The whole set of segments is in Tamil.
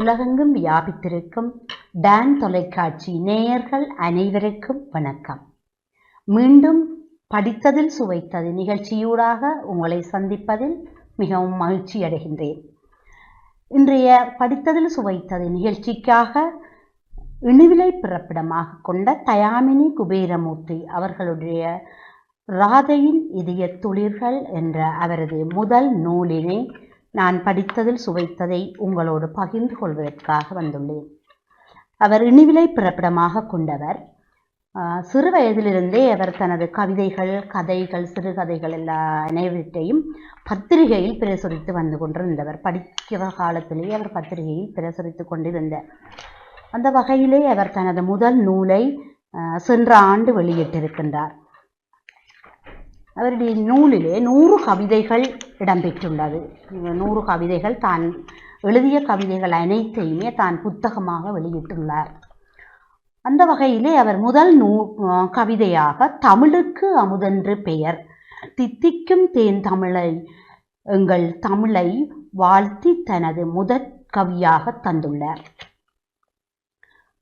உலகெங்கும் வியாபித்திருக்கும் டான் தொலைக்காட்சி நேயர்கள் அனைவருக்கும் வணக்கம். மீண்டும் படித்ததில் சுவைத்தது நிகழ்ச்சியூடாக உங்களை சந்திப்பதில் மிகவும் மகிழ்ச்சி அடைகின்றேன். இன்றைய படித்ததில் சுவைத்தது நிகழ்ச்சிக்காக இணுவிலை பிறப்பிடமாக கொண்ட தயாமினி குபேரமூர்த்தி அவர்களுடைய ராதையின் இதய துளிர்கள் என்ற அவரது முதல் நூலினை நான் படித்ததில் சுவைத்ததை உங்களோடு பகிர்ந்து கொள்வதற்காக வந்துள்ளேன். அவர் இனிவிலை பிறப்பிடமாக கொண்டவர். சிறு வயதிலிருந்தே அவர் தனது கவிதைகள் கதைகள் சிறுகதைகள் எல்லா அனைவற்றையும் பத்திரிகையில் பிரசுரித்து வந்து கொண்டிருந்தவர். படிக்கிற காலத்திலேயே அவர் பத்திரிகையில் பிரசுரித்து கொண்டிருந்தார். அந்த வகையிலே அவர் தனது முதல் நூலை சென்ற ஆண்டு வெளியிட்டிருக்கின்றார். அவருடைய நூலிலே நூறு கவிதைகள் இடம்பெற்றுள்ளது. நூறு கவிதைகள் தான் எழுதிய கவிதைகள் அனைத்தையுமே தான் புத்தகமாக வெளியிட்டுள்ளார். அந்த வகையிலே அவர் முதல் நூ கவிதையாக தமிழுக்கு அமுதென்று பெயர் தித்திக்கும் தேன் தமிழை எங்கள் தமிழை வாழ்த்தி தனது முதற் கவியாக தந்துள்ளார்.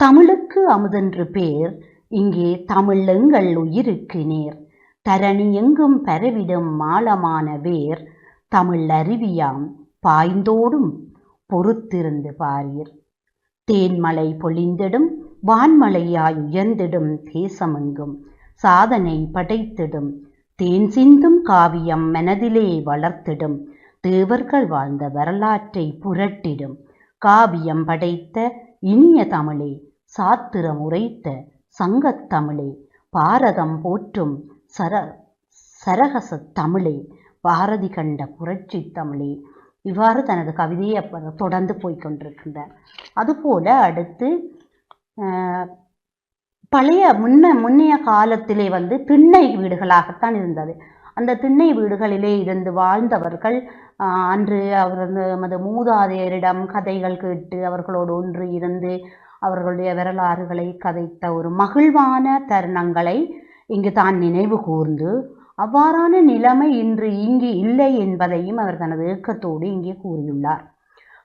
தமிழுக்கு அமுதென்று பேர் இங்கே தமிழ் எங்கள் உயிருக்கு நேர் தரணி எங்கும் பரவிடும் மாலமான வேர் தமிழ் அருவியாம் பாய்ந்தோடும் பொறுத்திருந்து பாரீர். தேன்மலை பொழிந்திடும் வான்மலையாய் உயர்ந்திடும் தேசமெங்கும் சாதனை படைத்திடும் தேன் சிந்தும் காவியம் மனதிலே வளர்த்திடும் தேவர்கள் வாழ்ந்த வரலாற்றை புரட்டிடும் காவியம் படைத்த இனிய தமிழே சாத்திரம் உரைத்த சங்கத்தமிழே பாரதம் போற்றும் சர சரகச தமிழே பாரதி கண்ட புரட்சி தமிழே. இவ்வாறு தனது கவிதையை அப்போ தொடர்ந்து போய்கொண்டிருக்கின்றார் அதுபோல் அடுத்து பழைய முன்ன முன்னைய காலத்திலே வந்து திண்ணை வீடுகளாகத்தான் இருந்தது. அந்த திண்ணை வீடுகளிலே இருந்து வாழ்ந்தவர்கள் அன்று அவர் நமது மூதாதையரிடம் கதைகள் கேட்டு அவர்களோடு ஒன்று இருந்து அவர்களுடைய வரலாறுகளை கதைத்த ஒரு மகிழ்வான தருணங்களை இங்கு தான் நினைவு கூர்ந்து அவ்வாறான நிலைமை இன்று இங்கு இல்லை என்பதையும் அவர் தனது ஏக்கத்தோடு இங்கே கூறியுள்ளார்.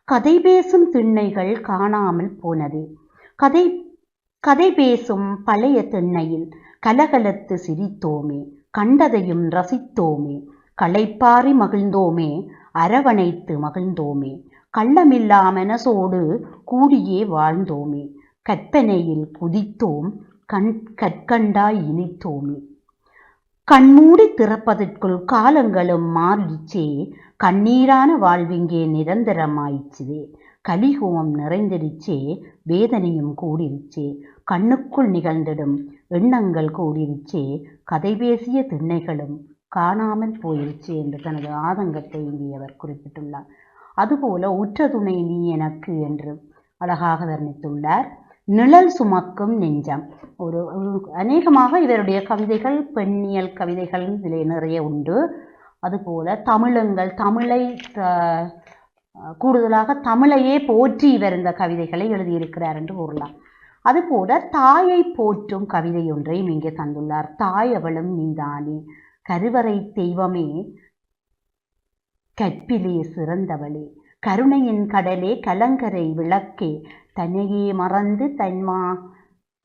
கதை பேசும் திண்ணைகள் காணாமல் போனது. கதை கதை பேசும் பழைய திண்ணையில் கலகலத்து சிரித்தோமே கண்டதையும் ரசித்தோமே களைப்பாரி மகிழ்ந்தோமே அரவணைத்து மகிழ்ந்தோமே கள்ளமில்லா மனசோடு கூடியே வாழ்ந்தோமே கற்பனையில் குதித்தோம் கண் கற்கண்டாய் இனித்தோமே. கண்மூடி திறப்பதற்குள் காலங்களும் மாறிச்சே கண்ணீரான வாழ்விங்கே நிரந்தரமாயிச்சுதே கலிகோமம் நிறைந்திருச்சே வேதனையும் கூடிருச்சே கண்ணுக்குள் நிகழ்ந்திடும் எண்ணங்கள் கூடிருச்சே கதை பேசிய திண்ணைகளும் காணாமல் போயிருச்சு என்று தனது ஆதங்கத்தை இங்கே அவர் குறிப்பிட்டுள்ளார். அதுபோல உற்ற துணை நீ எனக்கு என்று அழகாக வர்ணித்துள்ளார். நிழல் சுமக்கும் நெஞ்சம். ஒரு ஒரு- அநேகமாக இவருடைய கவிதைகள் பெண்ணியல் கவிதைகள் இதிலே நிறைய உண்டு. அதுபோல தமிழங்கள் தமிழை த- கூடுதலாக தமிழையே போற்றி இவர் இந்த கவிதைகளை எழுதியிருக்கிறார் என்று கூறலாம். அதுபோல தாயை போற்றும் கவிதை ஒன்றையும் இங்கே தந்துள்ளார். தாய் அவளும் நீதானே கருவறை தெய்வமே கற்பிலே சிறந்தவளே கருணையின் கடலே கலங்கரை விளக்கே தன்னையே மறந்து தன்மா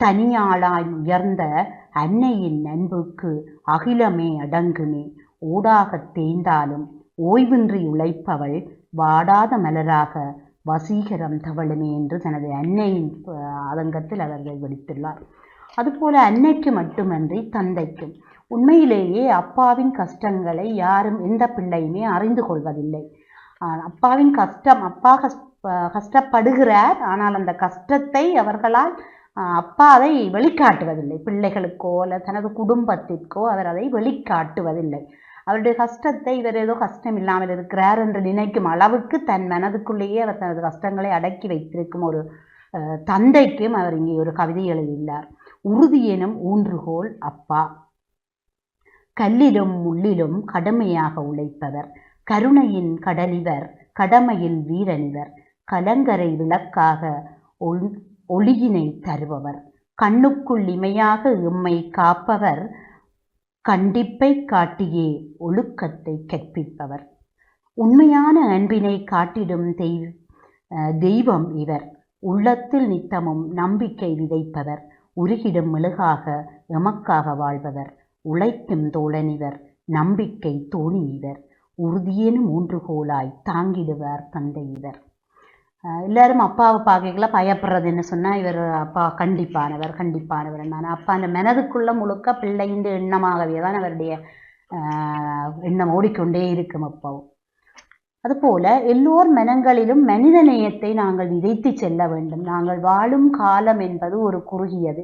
தனியாளாய் உயர்ந்த அன்னையின் அன்புக்கு அகிலமே அடங்குமே. ஊடாகத் தேய்ந்தாலும் ஓய்வின்றி உழைப்பவள் வாடாத மலராக வசீகரம் தவழுமே என்று தனது அன்னையின் அஹ், ஆதங்கத்தில் அவர்கள் வெடித்துள்ளார். அதுபோல அன்னைக்கு மட்டுமன்றி தந்தைக்கும். உண்மையிலேயே அப்பாவின் கஷ்டங்களை யாரும் எந்த பிள்ளையுமே அறிந்து கொள்வதில்லை. ஆஹ் அப்பாவின் கஷ்டம் அப்பா கஷ்ட கஷ்டப்படுகிறார். ஆனால் அந்த கஷ்டத்தை அவர்களால் அப்பா அதை வெளிக்காட்டுவதில்லை. பிள்ளைகளுக்கோ அல்ல தனது குடும்பத்திற்கோ அவர் அதை வெளிக்காட்டுவதில்லை. அவருடைய கஷ்டத்தை இவர் ஏதோ கஷ்டம் இல்லாமல் இருக்கிறார் என்று நினைக்கும் அளவுக்கு தன் மனதுக்குள்ளேயே அவர் தனது கஷ்டங்களை அடக்கி வைத்திருக்கும் ஒரு ஆஹ் தந்தைக்கும் அவர் இங்கே ஒரு கவிதை எழுதியுள்ளார். உறுதியெனும் ஊன்றுகோல் அப்பா. கல்லிலும் முள்ளிலும் கடுமையாக உழைப்பவர். கருணையின் கடலிவர். கடமையில் வீரனிவர் கலங்கரை விளக்காக ஒள்- ஒளியினை தருபவர். கண்ணுக்குள் இமையாக எம்மை காப்பவர். கண்டிப்பை காட்டியே ஒழுக்கத்தை கற்பிப்பவர். உண்மையான அன்பினை காட்டிடும் தெய் தெய்வம் இவர். உள்ளத்தில் நித்தமும் நம்பிக்கை விதைப்பவர். உருகிடும் மெழுகாக எமக்காக வாழ்பவர். உழைக்கும் தோழனிவர் நம்பிக்கை தோணி இவர். உறுதியேனும் ஊன்றுகோலாய் தாங்கிடுவார் தந்தை இவர். எல்லாரும் அப்பாவை பார்க்கல பயப்படுறதுன்னு சொன்னால் இவர் அப்பா கண்டிப்பானவர் கண்டிப்பானவர் நான் அப்பா அந்த மனதுக்குள்ளே முழுக்க பிள்ளையின் எண்ணமாகவே தான் அவருடைய எண்ணம் ஓடிக்கொண்டே இருக்கும் அப்பாவும் அதுபோல எல்லோர் மனங்களிலும் மனித நேயத்தை நாங்கள் விதைத்து செல்ல வேண்டும். நாங்கள் வாழும் காலம் என்பது ஒரு குறுகியது.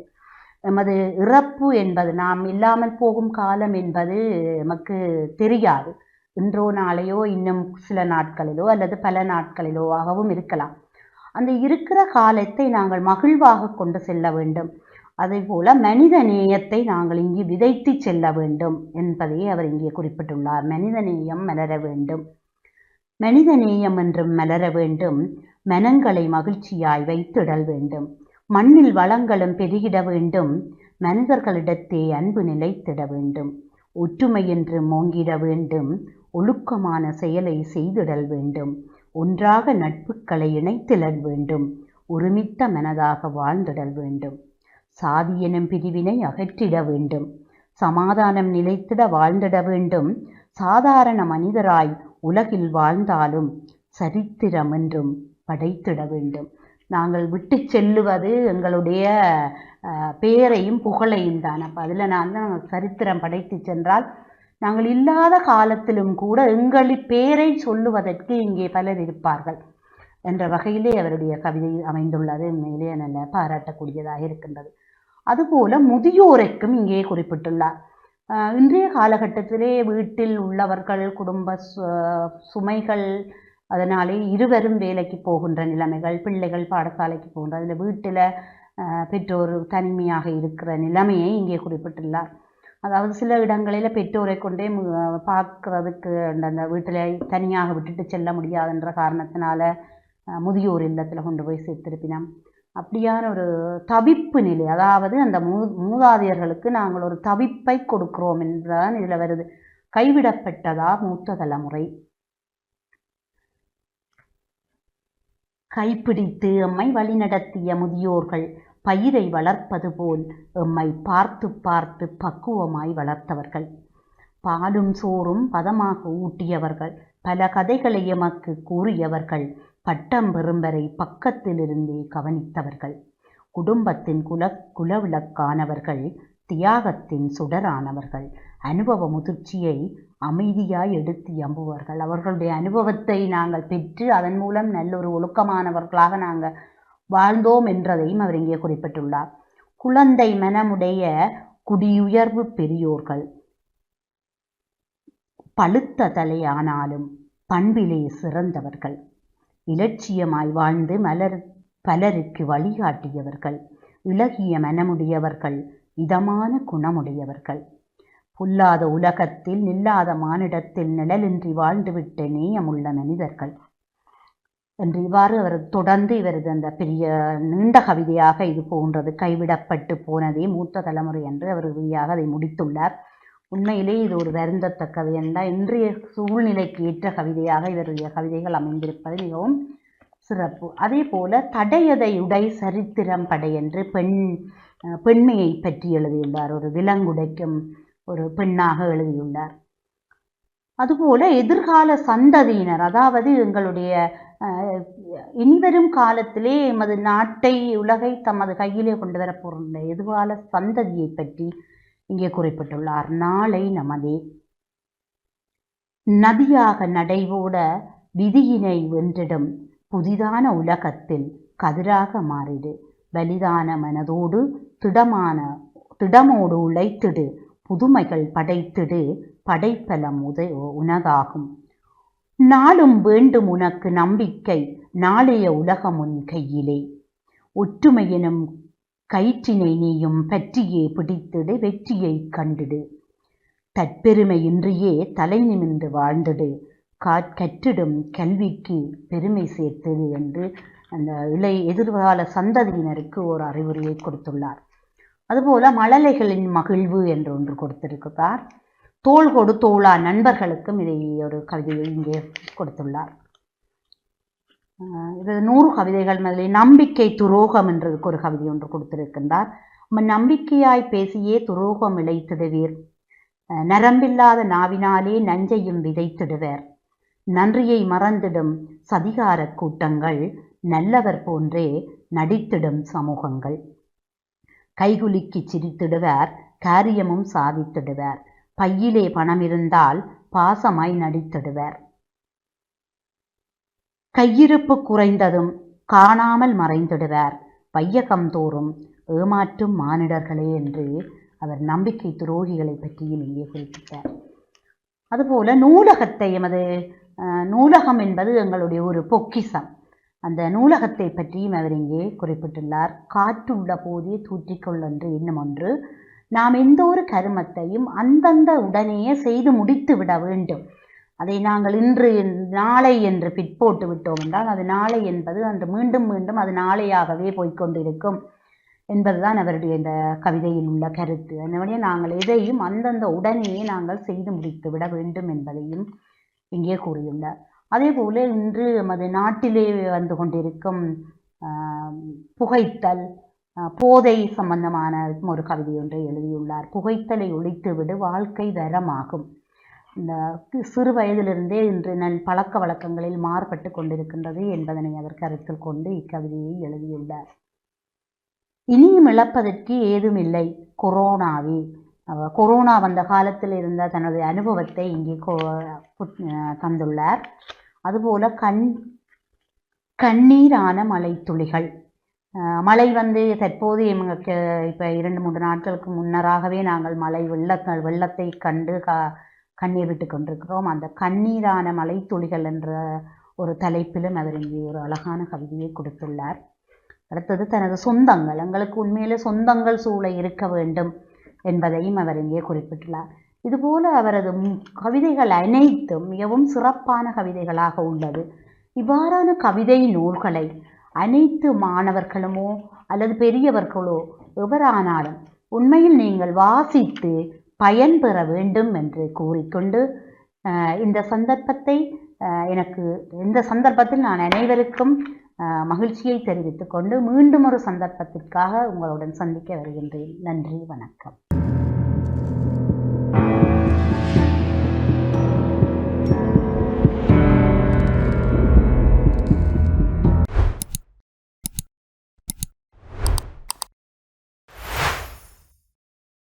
நமது இறப்பு என்பது நாம் இல்லாமல் போகும் காலம் என்பது நமக்கு தெரியாது. இன்றோ நாளையோ இன்னும் சில நாட்களிலோ அல்லது பல நாட்களிலோ ஆகவும் இருக்கலாம். அந்த இருக்கிற காலத்தை நாங்கள் மகிழ்வாக கொண்டு செல்ல வேண்டும். அதேபோல மனித நேயத்தை நாங்கள் இங்கு விதைத்து செல்ல வேண்டும் என்பதை அவர் இங்கே குறிப்பிட்டுள்ளார். மனித நேயம் மலர வேண்டும். மனித நேயம் என்றும் மலர வேண்டும். மனங்களை மகிழ்ச்சியாய் வைத்திடல் வேண்டும். மண்ணில் வளங்களும் பெருகிட வேண்டும். மனிதர்களிடத்தே அன்பு நிலைத்திட வேண்டும். ஒற்றுமை என்று மோங்கிட வேண்டும். ஒழுக்கமான செயலை செய்திடல் வேண்டும். ஒன்றாக நட்புகளை இணைத்திடல் வேண்டும். ஒருமித்த மனதாக வாழ்ந்திடல் வேண்டும். சாதி எனும் பிரிவினை அகற்றிட வேண்டும். சமாதானம் நிலைத்திட வாழ்ந்திட வேண்டும். சாதாரண மனிதராய் உலகில் வாழ்ந்தாலும் சரித்திரம் என்றும் படைத்திட வேண்டும். நாங்கள் விட்டு செல்லுவது எங்களுடைய அஹ், பேரையும் புகழையும் தான். அப்போ அதில் நான் தான் சரித்திரம் படைத்து சென்றால் நாங்கள் இல்லாத காலத்திலும் கூட எங்களின் பேரை சொல்லுவதற்கு இங்கே பலர் இருப்பார்கள். என்ற வகையிலே அவருடைய கவிதை அமைந்துள்ளது. உண்மையிலே நல்ல பாராட்டக்கூடியதாக இருக்கின்றது. அதுபோல முதியோரைக்கும் இங்கே குறிப்பிட்டுள்ளார். இன்றைய காலகட்டத்திலே வீட்டில் உள்ளவர்கள் குடும்ப சு- சுமைகள் அதனாலே இருவரும் வேலைக்கு போகின்ற நிலைமைகள் பிள்ளைகள் பாடசாலைக்கு போகின்ற அதில் வீட்டில் பெற்றோர் தனிமையாக இருக்கிற நிலைமையை இங்கே குறிப்பிட்டுள்ளார். அதாவது சில இடங்களில் பெற்றோரை கொண்டே பார்க்குறதுக்கு அந்த அந்த வீட்டில் தனியாக விட்டுட்டு செல்ல முடியாதுன்ற காரணத்தினால முதியோர் இல்லத்தில் கொண்டு போய் சேர்த்திருப்பினோம். அப்படியான ஒரு தவிப்பு நிலை அதாவது அந்த மூ மூதாதையர்களுக்கு நாங்கள் ஒரு தவிப்பை கொடுக்கிறோம் என்றுதான் இதில் வருது. கைவிடப்பட்டதா மூத்த தலைமுறை? கைப்பிடித்து அம்மை வழிநடத்திய முதியோர்கள் பயிரை வளர்ப்பது போல் எம்மை பார்த்து பார்த்து பக்குவமாய் வளர்த்தவர்கள். பாலும் சோறும் பதமாக ஊட்டியவர்கள். பல கதைகளை எமக்கு கூறியவர்கள். பட்டம் பெறும்பரை பக்கத்திலிருந்தே கவனித்தவர்கள். குடும்பத்தின் குல குலவிளக்கானவர்கள். தியாகத்தின் சுடரானவர்கள். அனுபவ முதிர்ச்சியை அமைதியாய் எடுத்து எம்புவார்கள். அவர்களுடைய அனுபவத்தை நாங்கள் பெற்று அதன் மூலம் நல்லொரு ஒழுக்கமானவர்களாக நாங்கள் வாழ்ந்தோம் என்றதையும் அவர் இங்கே குறிப்பிட்டுள்ளார். குழந்தை மனமுடைய குடியுயர்வு பெரியோர்கள். பழுத்த தலையானாலும் பண்பிலே சிறந்தவர்கள். இலட்சியமாய் வாழ்ந்து மலர் பலருக்கு வழிகாட்டியவர்கள். இலகிய மனமுடையவர்கள் இதமான குணமுடையவர்கள். புல்லாத உலகத்தில் நில்லாத மானிடத்தில் நிழலின்றி வாழ்ந்துவிட்ட நேயமுள்ள மனிதர்கள். என்று இவ்வாறு அவர் தொடர்ந்து இவரது அந்த பெரிய நீண்ட கவிதையாக இது போன்றது கைவிடப்பட்டு போனதே மூத்த தலைமுறை என்று அவர் இறுதியாக அதை முடித்துள்ளார். உண்மையிலே இது ஒரு வருந்தத்தக்கது என்றால் இன்றைய சூழ்நிலைக்கு ஏற்ற கவிதையாக இவருடைய கவிதைகள் அமைந்திருப்பது மிகவும் சிறப்பு. அதே போல தடையதை உடை சரித்திரம் படை என்று பெண் பெண்மையை பற்றி எழுதியுள்ளார். ஒரு விலங்குடைக்கும் ஒரு பெண்ணாக எழுதியுள்ளார். அதுபோல எதிர்கால சந்ததியினர் அதாவது எங்களுடைய இனிவரும் காலத்திலே எமது நாட்டை உலகை தமது கையிலே கொண்டு வரப்போகின்ற எதிர்கால சந்ததியை பற்றி இங்கே குறிப்பிட்டுள்ளார். நாளை நமதே. நதியாக நடைபோட விதியினை வென்றிடும் புதிதான உலகத்தில் கதிராக மாறிடு. வலிதான மனதோடு திடமான திடமோடு உழைத்திடு. புதுமைகள் படைத்திடு. படைப்பலம் உத உனதாகும் நாளும் வேண்டும் உனக்கு நம்பிக்கை நாளைய உலகம் உன் கையிலே. ஒற்றுமை எனும் கயிற்றினை நீயும் பற்றியே பிடித்திடு வெற்றியை கண்டிடு. தற்பெருமையின்றியே தலை நிமிர்ந்து வாழ்ந்திடு. கா- கற்றிடும் கல்விக்கு பெருமை சேர்த்தது என்று அந்த இளை எதிர்கால சந்ததியினருக்கு ஒரு அறிவுரையை கொடுத்துள்ளார். அதுபோல மழலைகளின் மகிழ்வு என்று ஒன்று கொடுத்திருக்கிறார். தோள் கொடு தோளா நண்பர்களுக்கும் இதை ஒரு கவிதையை இங்கே கொடுத்துள்ளார். இது நூறு கவிதைகள் மேலே நம்பிக்கை துரோகம் என்றதுக்கு ஒரு கவிதை ஒன்று கொடுத்திருக்கின்றார். நம்பிக்கையாய் பேசியே துரோகம் இழைத்திடுவீர். நரம்பில்லாத நாவினாலே நஞ்சையும் விதைத்திடுவர். நன்றியை மறந்திடும் சதிகார கூட்டங்கள் நல்லவர் போன்றே நடித்திடும் சமூகங்கள். கைகுலுக்கி சிரித்திடுவார் காரியமும் சாதித்திடுவார். பையிலே பணம் இருந்தால் பாசமாய் நடித்திடுவர். கையிருப்பு குறைந்ததும் காணாமல் மறைந்திடுவார். பையகம் தோறும் ஏமாற்றும் மானிடர்களே என்று அவர் நம்பிக்கை துரோகிகளை பற்றியும் இங்கே குறிப்பிட்டார். அதுபோல நூலகத்தை எமது அஹ், நூலகம் என்பது எங்களுடைய ஒரு பொக்கிசம் அந்த நூலகத்தை பற்றியும் அவர் இங்கே குறிப்பிட்டுள்ளார். காற்றுள்ள போதே தூற்றிக்கொள் என்று இன்னும் ஒன்று நாம் எந்த ஒரு கருமத்தையும் அந்தந்த உடனேயே செய்து முடித்து விட வேண்டும். அதை நாங்கள் இன்று நாளை என்று பிற்போட்டு விட்டோம் என்றால் அது நாளை என்பது அன்று மீண்டும் மீண்டும் அது நாளையாகவே போய்க்கொண்டிருக்கும் என்பதுதான் அவருடைய இந்த கவிதையில் உள்ள கருத்து. அதனுடைய நாங்கள் எதையும் அந்தந்த உடனேயே நாங்கள் செய்து முடித்து விட வேண்டும் என்பதையும் இங்கே கூறியுள்ளார். அதே போல இன்று நமது நாட்டிலே வந்து கொண்டிருக்கும் புகைத்தல் போதை சம்பந்தமான ஒரு கவிதை ஒன்றை எழுதியுள்ளார். புகைத்தலை ஒழித்து விடு வாழ்க்கை தரமாகும். இந்த சிறு வயதிலிருந்தே இன்று நன் பழக்க வழக்கங்களில் மாறுபட்டு கொண்டிருக்கின்றது என்பதனை அவர் கருத்தில் கொண்டு இக்கவிதையை எழுதியுள்ளார். இனியும் இழப்பதற்கு ஏதுமில்லை. கொரோனாவே. கொரோனா வந்த காலத்தில் இருந்த தனது அனுபவத்தை இங்கே அஹ் தந்துள்ளார். அதுபோல கண் கண்ணீரான மலை துளிகள் மழை வந்து தற்போது எங்களுக்கு இப்போ இரண்டு மூன்று நாட்களுக்கு முன்னராகவே நாங்கள் மழை வெள்ளங்கள் வெள்ளத்தை கண்டு க கண்ணீர் விட்டு கொண்டிருக்கிறோம். அந்த கண்ணீரான மலை துளிகள் என்ற ஒரு தலைப்பிலும் அவர் இங்கே ஒரு அழகான கவிதையை கொடுத்துள்ளார். அடுத்தது தனது சொந்தங்கள் எங்களுக்கு உண்மையிலே சொந்தங்கள் சூழ இருக்க வேண்டும் என்பதையும் அவர் இங்கே குறிப்பிட்டுள்ளார். இதுபோல அவரது கவிதைகள் அனைத்தும் மிகவும் சிறப்பான கவிதைகளாக உள்ளது. இவ்வாறான கவிதை நூல்களை அனைத்து மாணவர்களுமோ அல்லது பெரியவர்களோ எவரானாலும் உண்மையில் நீங்கள் வாசித்து பயன்பெற வேண்டும் என்று கூறிக்கொண்டு இந்த சந்தர்ப்பத்தை எனக்கு இந்த சந்தர்ப்பத்தில் நான் அனைவருக்கும் மகிழ்ச்சியை தெரிவித்துக்கொண்டு மீண்டும் ஒரு சந்தர்ப்பத்திற்காக உங்களுடன் சந்திக்க வருகின்றேன். நன்றி வணக்கம்.